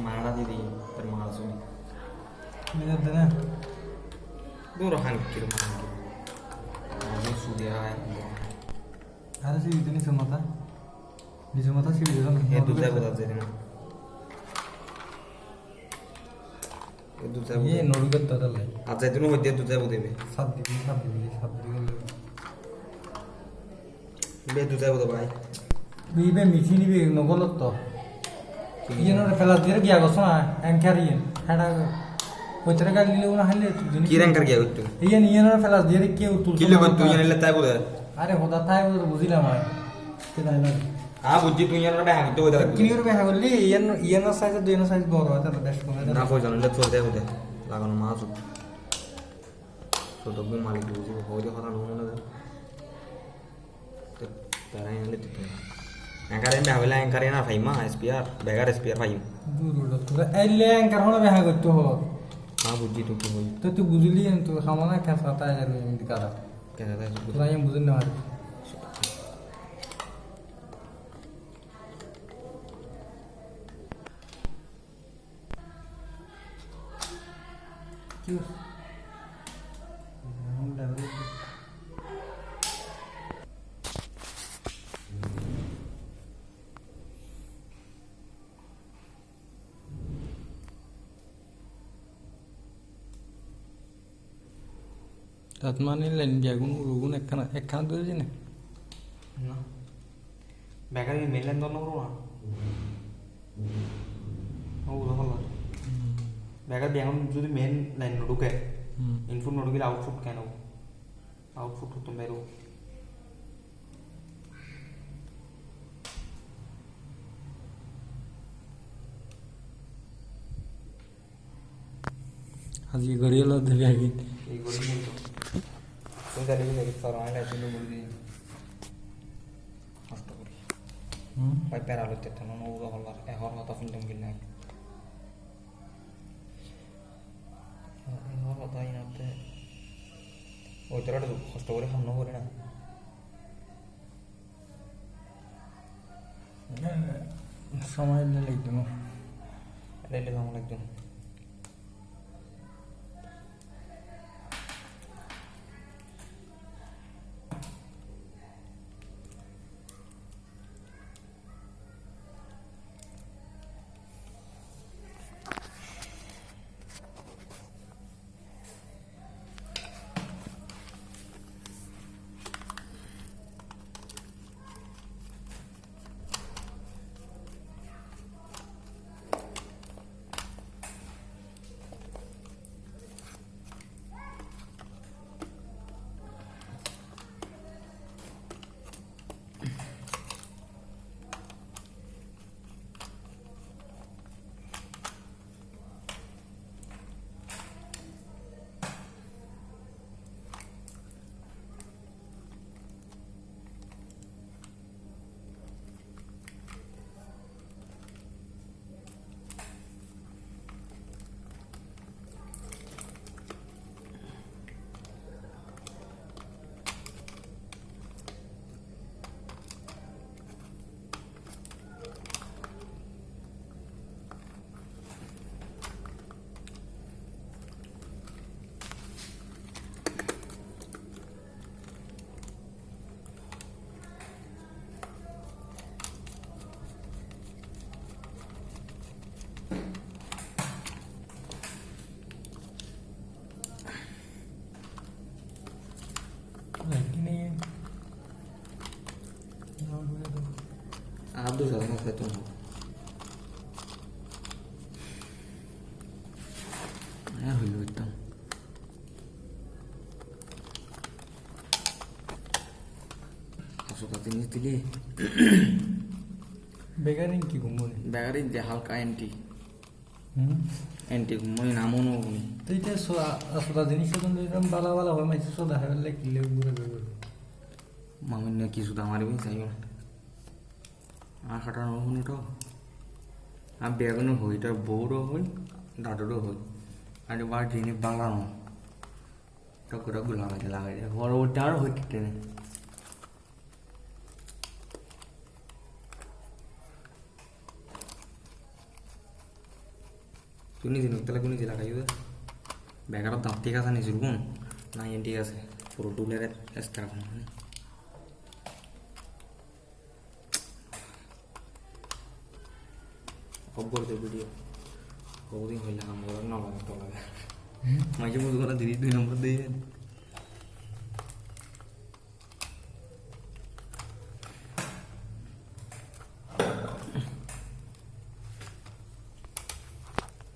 মারা দিদি তোর মারা শুনি নিজের দেনে দূর হান কির মান কি আমি সুদি আয় আরে সিঁড়ি তো নিচের মাথা নিচের মাথা সিঁড়ি দিলাম এ দুধে বোঝা যায় না এ দুধে ইয়ে নড়ুকের দাদা লাই আজ যাই তুমি হইতে দুধে বোধেবে সাত দিবি সাত দিবি সাত দিবি বে দুধে বোধ ভাই বিবে মিঠি নিবি নগলত তো ইয়ে নরে দিয়ে গিয়া গছ না অ্যাঙ্কার ইয়ে হেডা ওইটারে গাড়ি নিলেও না হাইলে কি র্যাঙ্কার গিয়া করতো ইয়ে নিয়ে নরে ফেলা দিয়ে কেউ তুল কি লোক তুই জানিলে তাই বোধ আরে হোদা তাই বলে বুঝিলাম আয় কে তাই লাগে আ বুঝছি তুই জানো ব্যাং তো বোধ কিনি করে বেহা করলি ইয়েন ইয়েন সাইজ দুই সাইজ বড় হয় তাহলে দেশ কমে না কই জানিলে তোর দেখ বোধ লাগানো মাছ তো তো মালিক বুঝি হই কথা না দেয় তারা এনে দিতে অ্যাঙ্কারে মে হইলা অ্যাঙ্কারে না ফাইমা এসপিআর বেগার এসপিআর তোরা এলে অ্যাঙ্কার হলে বেহা করতে হ হ্যাঁ বুঝছি তুই কি হই তো তুই বুঝলি তো খামানা খেসা তাই যাবে এমনি কারা কেন তাই তোরা আমি বুঝলি না পারি কি তাত মানে লাইন বিয়াগুন উরুগুন একখানা একখানা ধরেছি না না বেগার মেলেন তো নরো না ও হলো বেগার ব্যাঙ্গন যদি মেন লাইন ঢুকে ইনপুট ঢুকিলে আউটপুট কেন আউটপুট তো বেরো আজকে গড়িয়ালো দেবে আগে এইগুলো কিন্তু তুই জানি কি স্যার আইন আছে বলে দিই কষ্ট করি ওই প্যারালো তেতে না ওগুলো হলার এহর হতা ফিল্ম কিনা এহর হতা ইনাতে ওই তোরা কষ্ট করে সামনে করে না সময় লাগতো না রেলে কেমন একদম লাগি খেতো না আর হইল একদম। আসলে জিনিস দিলি। বেগারিং কি ঘুমনে ব্যাগারি যে হালকা অ্যান্টি অ্যান্টি ঘুমনি নামও নুনি তো এটা আসলে জিনিস যখন এরকম বালা বালা হয় মাইছে সোদা হারলে কিলে ঘুরে ঘুরে মামিন কিছু তো আমার চাইও না নুনি তো আর বেগুনও হই তার বউরও হই দাদুরও হই আর বার জিনিস বাংলানো টকুরা লাগাইতে লাগাইতে ওটা আরও হইতে টেনে তুই নিজে তাহলে কোন নিজে লাগাই ব্যাগারত দাঁত ঠিক আছে নিজের গুণ না ঠিক আছে। পুরো টুলের এক্সট্রা দে ভিডিও বহুদিন হইলে কাম করে না লাগে। মাঝে মধ্যে দিদি দুই নম্বর দিয়ে।